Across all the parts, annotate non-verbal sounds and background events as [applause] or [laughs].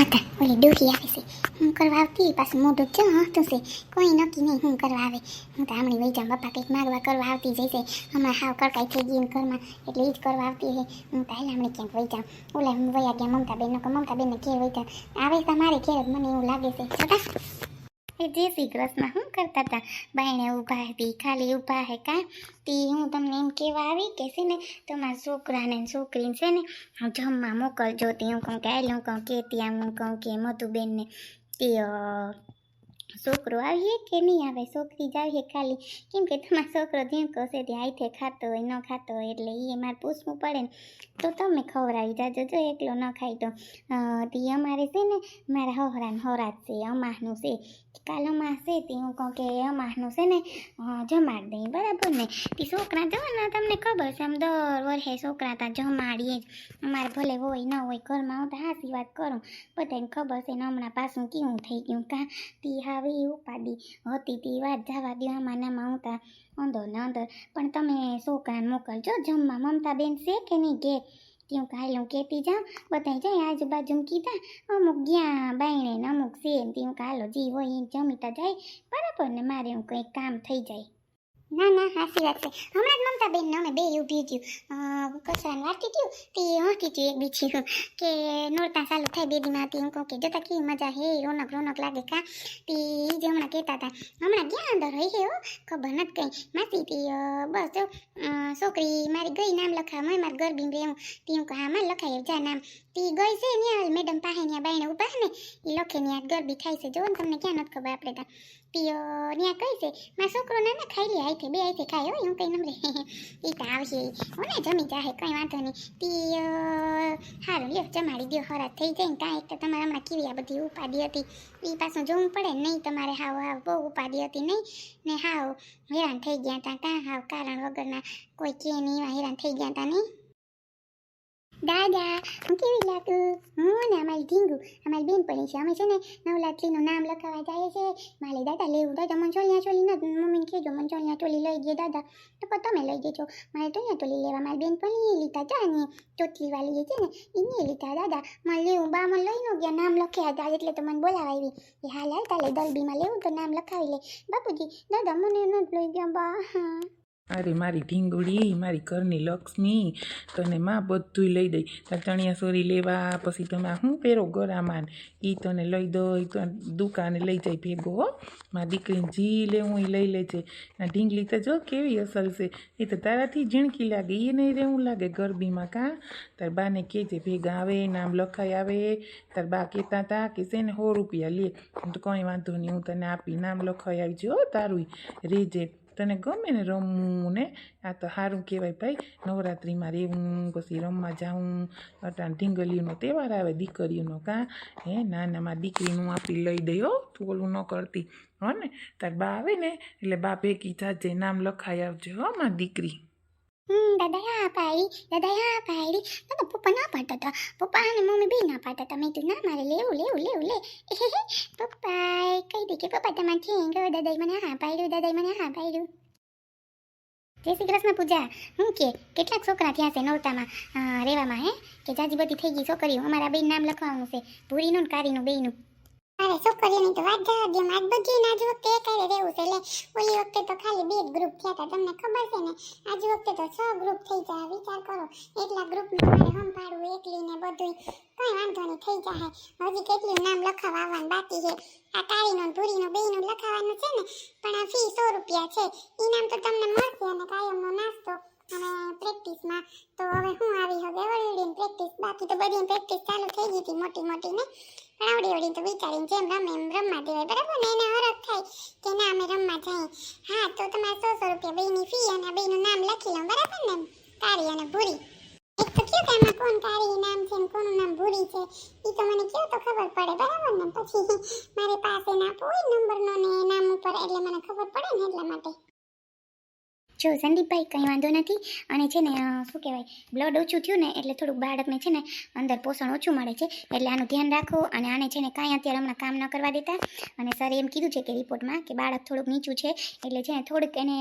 આતા ઓલી ડોકી આવે છે. હું કરવા આવતી પાછું મોઢું જ હસતું છે. કોઈ નક્કી નહીં હું કરવા આવે. હું તો આમણી વહી બાપા કંઈક માગવા કરવા આવતી જઈશે હમણાં હાવ કડકાઈ થઈ ગઈ ઘરમાં, એટલે એ જ કરવા આવતી છે હું તો હાલ હમણાં ક્યાંક વહી જાઉં ઓલા હું વયા ગયા મમતા બેન મમતા બેનને ઘેર વહી જાઉં આવે તો મારે ઘેર જ મને એવું લાગે છે. છોટા એ જે શ્રી કૃષ્ણ શું કરતા હતા? બાયણે ઊભા હતી ખાલી ઊભા હે કા તી હું તમને એમ કહેવા આવી કે છે ને, તમારા છોકરાને છોકરીને છે ને જમવા મોકલજો, તે હું કહું કે આઈ હું કહું કે ત્યાં હું કહું કે મધુબેનને તે છોકરો આવીએ કે નહીં આવે? છોકરી જ આવીએ ખાલી. કેમ કે તમારો છોકરો જેમ કહશે તે આઈથે ખાતો હોય, ન ખાતો હોય, એટલે એ મારે પૂછવું પડે ને. તો તમે ખવડાવી જાજો, જો એકલો ન ખાય તો. તે અમારે છે ને, મારા હોરા જ છે, અમાનું છે. કાલ અમાસ છે તે હું કહું કે અમાસનું છે ને જમાડ દઈ, બરાબર ને? તે છોકરા જવાના તમને ખબર છે, આમ દર વર્ષે છોકરા તા જમાડીએ જ. અમારે ભલે હોય, ન હોય, ઘરમાં હું તો હાસી વાત કરું, બધાને ખબર છે ને, હમણાં પાછું કેવું થઈ ગયું, કા? તી હવે ઉપાડી હતી, તી વાત જવા દો આમાં નામાં હું તા અંદર ને અંદર. પણ તમે છોકરાને મોકલજો, જમવા. મમતા બેન છે કે નહીં કે ત્યાં કાલે હું કહેતી જાઉં, બધાય જાય આજુબાજુમાં કીધા, અમુક ગયા બાયણે અમુક છે ને ત્યાં કાલો જે હોય એ જમીતા જાય, બરાબર ને મારે હું કંઈક કામ થઈ જાય. ના ના હાસી વાત છે. હમણાં જ મમતા બેન અમે બે ઊભી થયું. કસાન વાટી થયું તે હોતી થયું એક બીજી કે નોરતા ચાલુ થાય બેબીમાં હતી હું કહું કે જતા કેવી મજા હે, રોનક રોનક લાગે કા? તે એ જે હમણાં કહેતા હતા. હમણાં ક્યાં અંદર હોય હે ખબર નથી કંઈ. માસી તી બસ જો છોકરી મારી ગઈ નામ લખા મેં મારી ગરબી રહેવું તે હું હા માં લખાય, જા નામ. તે ગઈ છે ત્યાં મેડમ પાસે ત્યાં બાઈને ઊભા ને એ લખે ત્યાં ગરબી થાય છે. જો ને તમને ક્યાં નથી ખબર આપણે ત્યાં. અ, ત્યાં કઈ છે? મારા છોકરો ના ના ખાઈ લે આઈથે બે આઈથે ખાય હોય હું કઈ નમરે. [laughs] એ તો આવશે. હું ને જમી જાહે કઈ વાંધો નહીં. પીઓ સારું લ્યો જમાડી દ્યો હરાત થઈ જાય ને કાંઈ. તો તમારે હમણાં કેવી આ બધી ઉપાડી હતી. એ પાછું જોવું પડે નહીં તમારે હાવ હાવ બહુ ઉપાડી હતી નહીં. ને હાવ હેરાન થઈ ગયા હતા કાં હાવ કારણ વગરના કોઈ કે નહીં એવા હેરાન થઈ ગયા હતા નહીં. દાદા હું કેવી લાગું હું ને અમારી ઢીંગુ અમારી બેનપણી છે અમે છે ને નવલાટલીનું નામ લખાવા જાય છે મારે દાદા લેવું દાદા મંચોલિયા ચોલી નથી મમ્મીને કહેજો મંચોલિયા ચોલી લઈ ગયો દાદા તો પણ તમે લઈ જજો મારે ચોલિયા ચોલી લેવા મારી બેનપણી એ લીધા જા ને ચોટલી વાળી છે ને એને લીધા દાદા મારે લેવું બા મને લઈ ન ગયા નામ લખ્યા હતા એટલે તો મને બોલાવા આવી એ હાલ હાલ તાલે દલબીમાં લેવું તો નામ લખાવી લે બાપુજી દાદા મને નથી લઈ ગયા બા હા અરે મારી ઢીંગુડી મારી ઘરની લક્ષ્મી તને માં બધુંય લઈ દઈ. તાર ચણિયા ચોરી લેવા, પછી તમે હું પહેરો ગરામાન એ તને લઈ દઈ દુકાને લઈ જાય ભેગો મારી દીકરીને જી લેવું એ લઈ લેજે આ ઢીંગલી તો જો કેવી અસલ છે. એ તો તારાથી ઝીણકી લાગે એ નહીં રહેવું લાગે ગરબીમાં કાં? તાર બાને કહેજે, ભેગા આવે, નામ લખાઈ આવે. તાર બા કહેતા હતા કે છે ને સો રૂપિયા લે. તો કંઈ વાંધો નહીં, હું તને આપી, નામ લખાઈ આવજો, હો તારું રેજે. તને ગમે ને રમવું ને આ તો સારું કહેવાય ભાઈ નવરાત્રિમાં રહેવું પછી રમવા જાઉં અટાણ ઢીંગલીઓનો તહેવાર આવે દીકરીઓનો કાં હે નાનામાં દીકરીનું આપી લઈ દઈ હો તું ઓલું ન કરતી હો ને તાર બા આવે ને એટલે બા ભેગી જાજે નામ લખાઈ આવજો હો માં દીકરી દાદા હા પાડી દાદા હા પાડી દાદા પપ્પા ના પાડતા હતા. પપ્પા અને મમ્મી બે ના પાડતા હતા. મેં તું ના મારે લેવું લેવું લેવું લે. [laughs] પપ્પા કહી દે કે પપ્પા તમારે છે ગયો દાદાએ મને હા પાડ્યું દાદાએ મને હા પાડ્યું. જય શ્રી કૃષ્ણ પૂજા. હું કે કેટલાક છોકરા થયા છે નોરતામાં અ, રહેવામાં હે? કે જાજી બધી થઈ ગઈ છોકરીઓ. અમારા બેન નામ લખવાનું છે. ભૂરીનું ને કારીનું બેયનું. અરે છોકરીઓની તો વાત જવા દે. આજ બધી આજ વખતે એકારે રહેવું છે. એટલે ઓલી વખતે તો ખાલી બે જ ગ્રુપ થયા હતા તમને ખબર છે ને? આજ વખતે તો છ ગ્રુપ થઈ જાય વિચાર કરો. એટલા ગ્રુપમાં મારે સંભાળવું, એકલી ને બધું કઈ વાંધો નહીં, થઈ જાય હજી કેટલું નામ લખાવા આવવાનું બાકી છે. આ કાળીનો ભૂરીનો, બેયનું લખાવાનું છે ને? પણ આ ફી સો રૂપિયા છે. ઈ નામ તો તમને મળશે અને કાયમનો નાસ્તો અને પ્રેક્ટિસમાં તો હવે હું આવી હવે વળીને પ્રેક્ટિસ બાકી તો બધી પ્રેક્ટિસ ચાલુ થઈ ગઈ હતી મોટી મોટી ને? આવડી આવડી તો બિચારી જેમ રમે એમ રમવા દેવાય બરાબર? ને એને હરખ થાય કે ના, અમે રમવા જઈએ. હા, તો તમારે સો સો રૂપિયા બેની ફી અને બેનું નામ લખી લઉં, બરાબર ને? તારી અને ભૂરી. એક તો કયો કે આમાં કોણ તારી નામ છે ને કોનું નામ ભૂરી છે એ તો મને કયો તો ખબર પડે, બરાબર ને? પછી મારી પાસે ના કોઈ નંબરનો ને નામ ઉપર, એટલે મને ખબર પડે ને એટલા માટે. જો સંદીપભાઈ કંઈ વાંધો નથી, અને છે ને શું કહેવાય બ્લડ ઓછું થયું ને એટલે થોડુંક બાળકને છે ને અંદર પોષણ ઓછું મળે છે, એટલે આનું ધ્યાન રાખો, અને આને છે ને કાંઈ અત્યારે હમણાં કામ ન કરવા દેતા. અને સરે એમ કીધું છે કે રિપોર્ટમાં કે બાળક થોડુંક નીચું છે, એટલે છે ને થોડુંક એને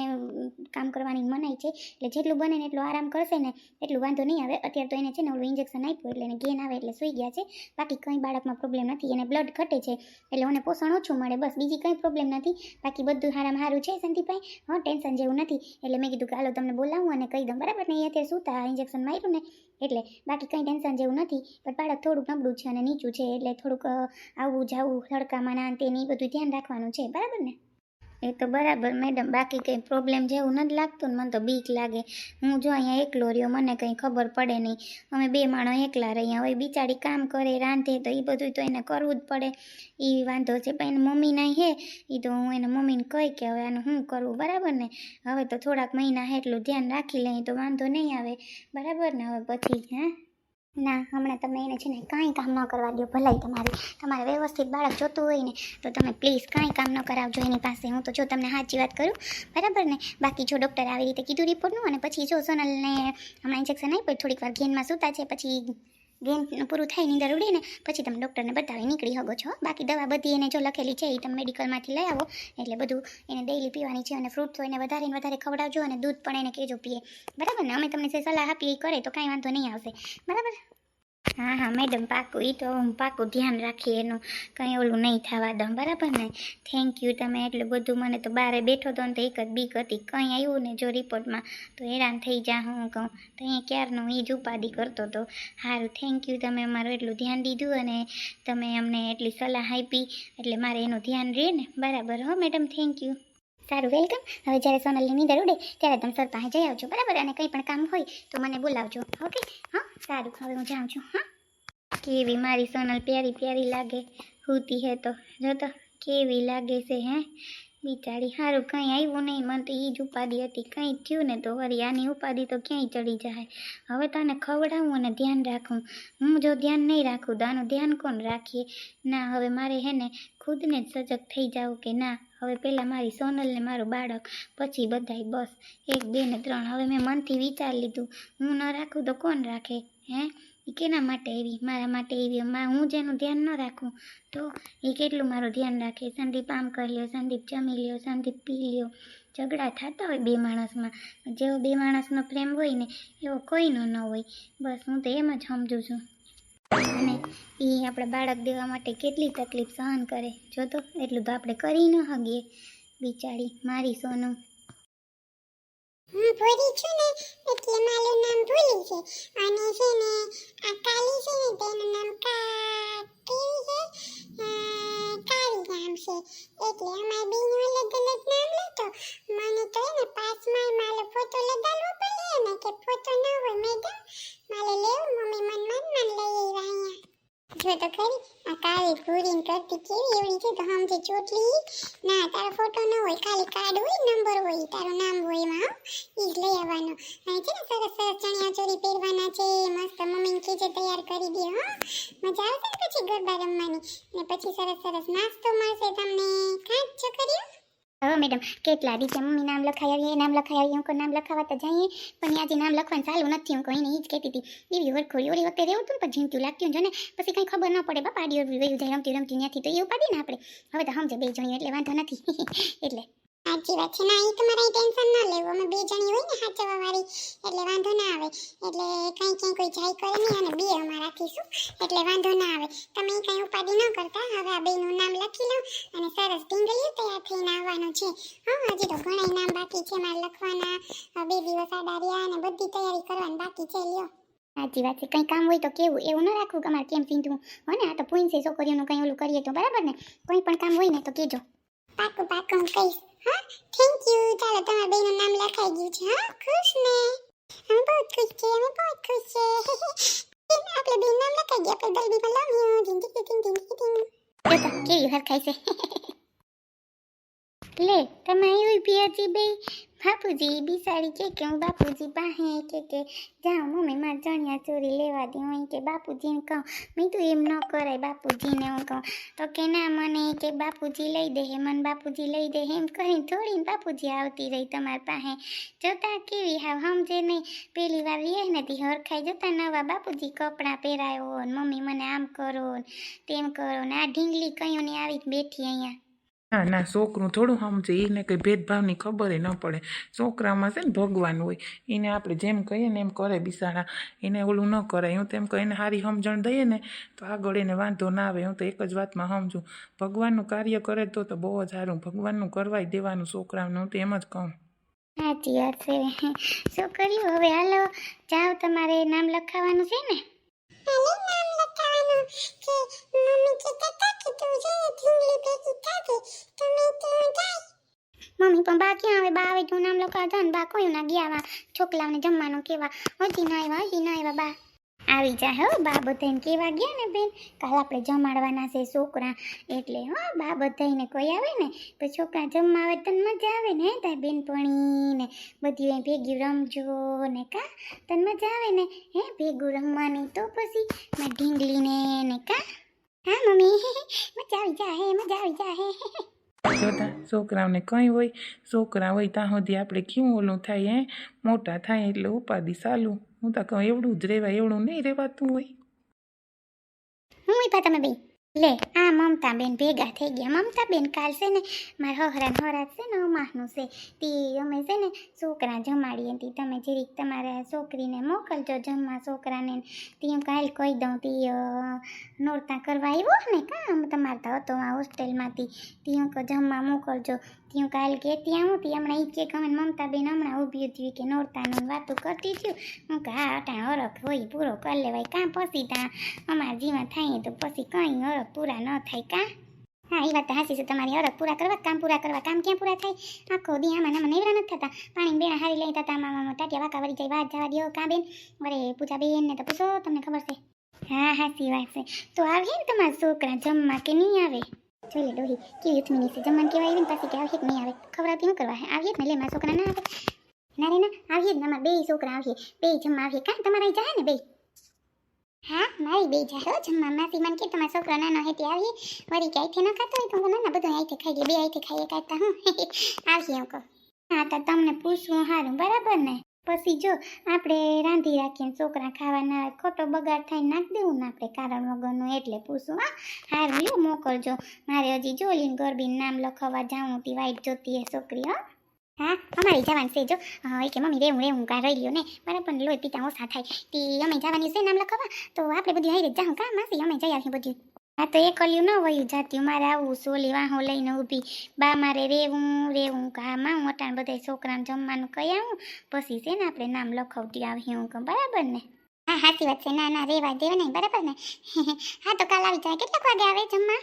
કામ કરવાની મનાઈ છે, એટલે જેટલું બને ને એટલું આરામ કરશે ને એટલું વાંધો નહીં આવે. અત્યારે તો એને છે ને ઓલું ઇન્જેક્શન આપ્યું, એટલે એને ગેન આવે એટલે સૂઈ ગયા છે. બાકી કંઈ બાળકમાં પ્રોબ્લેમ નથી, એને બ્લડ ઘટે છે, એટલે મને પોષણ ઓછું મળે, બસ બીજી કંઈ પ્રોબ્લેમ નથી. બાકી બધું હારામાં સારું છે સંદીપભાઈ? હા, ટેન્શન જેવું નથી. એટલે મેં કીધું કે, હાલો, તમને બોલાવું અને કહી દઉં. બરાબર ને, એ અત્યારે સૂતા ઇન્જેક્શન માર્યું ને, એટલે બાકી કંઈ ટેન્શન જેવું નથી, પણ બાળક થોડુંક નબળું છે અને નીચું છે, એટલે થોડુંક આવું જાવું તડકામાં ના તેની બધું ધ્યાન રાખવાનું છે. બરાબર ને? એ તો બરાબર, મેડમ. બાકી કંઈ પ્રોબ્લેમ જેવું નથી લાગતું ને મને તો બીક લાગે. હું જો અહીંયા એકલો રહ્યો, મને કંઈ ખબર પડે નહીં. અમે બે માણસ એકલા રહ્યા હોય, બિચારી કામ કરે, રાંધે, તો એ બધું તો એને કરવું જ પડે. એ વાંધો છે, પણ એની મમ્મી નહીં હે. એ તો હું એને મમ્મીને કહી કે હવે આનું શું કરવું બરાબર ને? હવે તો થોડાક મહિના એટલું ધ્યાન રાખી લઈએ, તો વાંધો નહીં આવે. બરાબર ને? હવે પછી, હે? ના, હમણાં તમે એને છે ને કાંઈ કામ ન કરવા દો ભલાઈ તમારી. તમારે વ્યવસ્થિત બાળક જોતું હોય ને, તો તમે પ્લીઝ કાંઈ કામ ન કરાવજો એની પાસે. હું તો જો તમને સાચી વાત કરું, બરાબર ને? બાકી જો ડૉક્ટર આવી રીતે કીધું રિપોર્ટનું અને પછી જો સોનલને હમણાં ઇન્જેક્શન આપ્યું, થોડીક વાર ગેનમાં સૂતા છે, પછી ગેમ પૂરું થાય, નીંદર ઉડે ને પછી તમે ડૉક્ટરને બતાવી નીકળી શકો છો. બાકી દવા બધી એને જો લખેલી છે એ તમે મેડિકલમાંથી લઈ આવો. એટલે બધું એને ડેઈલી પીવાની છે અને ફ્રૂટ તો એને વધારે ને વધારે ખવડાવજો અને દૂધ પણ એને કહેજો પીએ. બરાબર ને? અમે તમને જે સલાહ આપીએ એ કરે તો કાંઈ વાંધો નહીં આવશે. બરાબર? હા હા, મેડમ, પાકું એ તો હું પાકું ધ્યાન રાખીએ, એનું કંઈ ઓલું નહીં થવા દઉં, બરાબર ને? થેન્ક યુ તમે, એટલું બધું મને તો બારે બેઠો હતો ને તો એક જ બીક હતી, કંઈ આવ્યું ને જો રિપોર્ટમાં તો હેરાન થઈ જા, હું કહું. તો અહીંયા ક્યારનો એ જ ઉપાધિ કરતો હતો સારું થેન્ક યુ તમે અમારું એટલું ધ્યાન દીધું અને તમે અમને એટલી સલાહ આપી, એટલે મારે એનું ધ્યાન રહે ને, બરાબર, હો, મેડમ થેન્ક યુ સારું વેલકમ હવે જ્યારે સોનલની નીંદર ઉડે, ત્યારે તમે સર પાસે જઈ આવજો, બરાબર, અને કંઈ પણ કામ હોય તો મને બોલાવજો, ઓકે? હા? સારું, હવે હું જાઉં છું, હા? કેવી મારી સોનલ પ્યારી પ્યારી લાગે, હુતી હે તો, જો તો, કેવી લાગે છે, હે? બિચારી સારું કંઈ આવ્યું નહીં. મને તો એ જ ઉપાધિ હતી. કંઈ થયું ને તો વળી આની ઉપાધિ તો ક્યાંય ચડી જાય. હવે તને ખવડાવું અને ધ્યાન રાખું. હું જો ધ્યાન નહીં રાખું તો આનું ધ્યાન કોણ રાખીએ ના, હવે મારે હે ને ખુદને જ સજગ થઈ જાવું કે ના. હવે પહેલાં મારી સોનલને મારું બાળક, પછી બધાય બસ. એક, બે ને ત્રણ. હવે મેં મનથી વિચાર લીધું. હું ન રાખું તો કોણ રાખે? હે? એ કેના માટે એવી? મારા માટે એવી. હું જેનું ધ્યાન ન રાખું. તો એ કેટલું મારું ધ્યાન રાખે? સંદીપ આમ કરી લ્યો, સંદીપ જમી લ્યો, સંદીપ પી લ્યો. ઝઘડા થતા હોય બે માણસમાં. જેવો બે માણસનો પ્રેમ હોય ને, એવો કોઈનો ન હોય. બસ હું તો એમ જ સમજું છું. અને એ આપણે બાળક દેવા માટે કેટલી તકલીફ સહન કરે? જો તો એટલું તો આપણે કરી ન શકીએ. બિચારી, મારી સોનું હું ભૂરી છું ને એટલે મારું નામ ભૂલી છે. અને છે ને આ કાલી છે ને તેનું નામ કા છે. કાળી નામ છે. એટલે અમારે બેનું અલગ અલગ નામ લેતો મને તો એને પાસમાં મારે ફોટો લગાડવો પડે ને કે ફોટો ન હોય મેડમ મારે લેવું, મમ્મી મન મન મન લઈ જો તો ખરી. આ કાળી ભૂરીને કરતી કેવી એવડી છે? તો સમજે ચોટલી? ના, તારો ફોટો ન હોય. ખાલી કાર્ડ હોય નંબર હોય. તારું નામ હોય એમાં એ જ લઈ આવવાનો. અહીં છે ને સરસ સરસ ચણિયા ચોરી પહેરવાના છે. મસ્ત મમ્મીને કીજે તૈયાર કરી દે, હા. મજા આવશે ને પછી ગરબા રમવાની? ને પછી સરસ સરસ નાસ્તો મળશે તમને. કાંચ છોકરીઓ મેડમ. કેટલા દિવસે મમ્મી નામ લખાઈ આવીએ નામ લખાઈ આવીએ હું નામ લખાવા તો જઈએ. પણ આજે નામ લખવાનું ચાલુ નથી, હું કોઈને એ જ કહેતી હતી. એવી વરખોડી ઓલી વખતે રહેવું હતું પણ જીમતું લાગતું જો ને પછી કંઈ ખબર ન પડે, બાપા આડી વયું જાય, રમતી રમતી ત્યાંથી તો એવું પાડી ને આપણે. હવે તો સમજે, બે જણીએ એટલે વાંધો નથી. [laughs] એટલે સાચી વાત છે. ના એ તમારે ટેન્શન ના લેવું. અમે બે જણી હોય ને સાચવવા વાળી એટલે વાંધો ના આવે. એટલે કઈ ક્યાંય કોઈ જાય કરે નહીં અને બે અમારા રાખીશું એટલે વાંધો ના આવે. તમે કઈ ઉપાધિ ન કરતા. હવે આ બેનું નામ લખી લઉં અને સરસ ઢીંગલીઓ તૈયાર થઈને આવવાનું છે. હા હજી તો ઘણા નામ બાકી છે મારે લખવાના. બે દિવસ આડાર્યા અને બધી તૈયારી કરવાની બાકી છે. લ્યો. સાચી વાત છે. કંઈ કામ હોય તો કેવું? એવું ન રાખવું કે અમારે કેમ સીંધવું? હોય ને? આ તો પૂછ છોકરીઓનું કંઈ ઓલું કરીએ તો બરાબર ને? કોઈ પણ કામ હોય ને તો કહેજો. પાકું પાકું કહીશ. થેન્ક યુ ચાલો, તમારા બેનું નામ લખાઈ ગયું છે, હા? ખુશ ને? અમે બહુ ખુશ છે અમે બહુ ખુશ છે આપણે બેન નામ લખાઈ ગયા, આપણે દલબીમાં લવ યુ જિંદગી જિંદગી જિંદગી તો કેવી હરખાઈ છે. [laughs] લે, તમે આવી પીયાજી બે બાપુજી બિસાડી કે કે હું બાપુજી પાસે કે કે જાઉં, મમ્મી મારા ચણિયા ચોરી લેવા દે, હું કે બાપુજીને કહું. મેં તો એમ ન કરાય, બાપુજીને હું કહું. તો કે ના, મને કે બાપુજી લઈ દે મને બાપુજી લઈ દે એમ કરીને થોડીને બાપુજી આવતી રહી તમારી પાસે. જોતા કેવી હાવ, સમજે નહીં. પેલી વાર રહે નથી હરખાઈ જતા નવા બાપુજી કપડાં પહેરાયો ને મમ્મી મને આમ કરો ને તેમ કરો ને આ ઢીંગલી કયું ને આવી બેઠી અહીંયા. ના ના છોકરું થોડું સમજે એને કંઈ ભેદભાવની ખબર ન પડે. છોકરામાં છે ને ભગવાન હોય એને આપણે જેમ કહીએ ને એમ કરે બિસાડા. એને ઓલું ન કરાય. હું તેમ કહીને સારી સમજણ દઈએ ને તો આગળ એને વાંધો ના આવે. હું તો એક જ વાતમાં સમજું. ભગવાનનું કાર્ય કરે તો તો બહુ જ સારું. ભગવાનનું કરવાય દેવાનું છોકરાઓને હું તો એમ જ કહું. સાચી વાત છે. શું કર્યું હવે હાલો જાઓ તમારે નામ લખાવવાનું છે ને? અને કે મમ્મી કહેતા હતા કે તું ને ઢીંગલી ભેગી થાજે તો મેં તો જાય મમ્મી પણ બા ક્યાં આવે બા આવે તો નામ લખાવવા જાઉં ને બા કોઈ ના ગયા વા છોકરાઓને જમવાનું કેવા હજી ના આવ્યા હજી ના આવ્યા બા આવી જાય હો બા બધાને કેવા ગયા ને બેન? કાલ આપણે જમાડવાના છે છોકરા. એટલે, હો બા બધાને કોઈ આવે ને પછી છોકરા જમવા આવે તને મજા આવે ને તાર બેનપણીને? બધી અહીં ભેગી રમજો ને, કા? તને મજા આવે ને? હે, ભેગું રમવાની તો પછી મેં ઢીંગલીને ને, કા? હા, મમ્મી, [laughs] મજા આવી જાય મજા આવી જાય જોતા છોકરાઓને કંઈ હોય, છોકરા હોય ત્યાં સુધી આપણે કેવું ઓલું થાય એ મોટા થાય એટલે ઉપાધિ સાલું હું તો કહું, એવડું જ રહેવાય, એવડું નહીં રહેવાતું હોય. હું પા તમે બે. લે, આ મમતાબેન ભેગા થઈ ગયા. મમતાબેન કાલ છે ને, મારા હહરા હરાત છે ને અમારનું છે. તે અમે છે ને, છોકરા જમાડીએ તી તમે જરીક તમારા છોકરીને મોકલજો જમવા છોકરાને. તે હું કાલ કહી દઉં, તી નોરતા કરવા આવ્યો ને કામ તમારે તો હતો આ હોસ્ટેલમાંથી તે હું જમવા મોકલજો. હું કાલ કહેતી આવું તી હમણાં ઈ કે કહે મમતાબેન હમણાં ઊભી હતી કે નોરતાનું વાતું કરતી થયું હું કે, હા, અટાણ હરખ હોય, પૂરો કરી લેવાય. કાં પછી ત્યાં અમારા જીવા થાય તો પછી કંઈ હરખ પૂરા ન થાય, કાં? હા એ વાત હાસી છે. તમારી હરખ પૂરા કરવા, કામ પૂરા કરવા, કામ ક્યાં પૂરા થાય? આખો દી આમાં નામાં નેવરા નથી થતા. પાણી બેણા હારી લઈ થતા મામા ટાટિયા વાકા વળી જાય, વાત જવા દો કાં બેન? અરે પૂજા બેન ને તો પૂછો, તમને ખબર છે. હા, હાચી વાત છે. તો આવીએ ને તમારા છોકરા જમવા કે નહીં આવે? જોઈ લે ડોહી, કેવી ઉથમીની છે? જમવાનું કેવા આવી ને પાછી કે આવીએ કે નહીં આવે ખવડાવતી શું કરવા? હે જ ને લે, મારા છોકરા ના આવે. ના રે ના, આવીએ જ ને અમારા બે છોકરા આવીએ. બે જમવા આવીએ. કાં તમારા જાય ને બે હા, મારી બે જાય. હો, જમવા માસી મને કે તમારા છોકરા નાનો હે તે આવીએ. વળી કે અહીંથી ન ખાતો હોય તો હું ના ના, બધું અહીંથી ખાઈ લે બે અહીંથી ખાઈએ કાઢતા હું. [laughs] આવીએ હું કહું. હા, તો તમને પૂછવું સારું બરાબર ને? પછી જો આપણે રાંધી રાખીએ ને છોકરા ખાવાના ખોટો બગાડ થાય નાખ દેવું ને આપણે કારણ વગરનું એટલે પૂછું, હા? હાર લ્યો, મોકલજો. મારે હજી જોલીને ગરબીનું નામ લખાવવા જાઉં તી વાઈટ જોતી હે છોકરી, હા? હા, અમારી જવાનું છે, જો. એ કે મમ્મી રેવું રેવું કાં રહી લ્યો ને બરાબર લોહી પીતા ઓછા થાય. તે, અમે જવાની છે નામ લખાવવા તો આપણે બધી હારે જ જાઉં કા, માસી? અમે જઈ આવીએ બધું. હા, તો એકલ્યું ન વયું જાત્યું મારે આવું સોલી વાહો લઈને ઊભી. બા મારે રેવું રેવું. કા માં હું અટાણ બધા છોકરાને જમવાનું કહી આવું. પછી છે ને આપણે નામ લખાવતી આવી હું કહું, બરાબર ને? હા સાચી વાત છે. ના ના, રેવા દેવા નહીં. બરાબર ને? [laughs] હા, તો કાલ આવી જાય. કેટલાક વાગે આવે જમવા?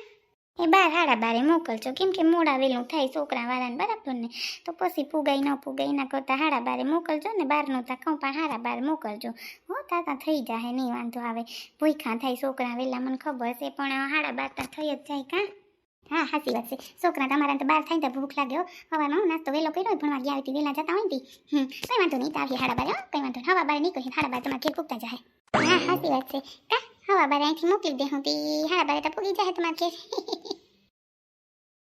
એ બાર હાડા બારે મોકલજો. કેમ કે મોડા વેલું થાય છોકરા વાળાને બરાબર ને. તો પછી પુગાઈ ન પુગાઈ ના કરતાં હાડા બારે મોકલજો ને બહારનું તા કહું પણ હાડા બાર મોકલજો. હો, તાતા થઈ જાય નહીં વાંધો આવે. ભૂખા થાય છોકરા વેલા મને ખબર છે, પણ હાડા બાર તા થઈ જ જાય કાં? હા, સાચી વાત છે. છોકરા તમારા તો બહાર થાય તો ભૂખ લાગ્યો હવાનો નાસ્તો વહેલો કર્યો ભણવા ગયા હોય વહેલા જતા હોય ને હમ, કંઈ વાંધો નહીં, તો હાડા બારે કંઈ વાંધો નહીં. હવા બારે નીકળી હાડા બાર તમારે ઘેર પૂગતા જાય હા, સાચી વાત છે. હવા બારે અહીંથી મોકલી દે હું તી. હાડા બારે તો પૂગી જાય તમારે ઘેર.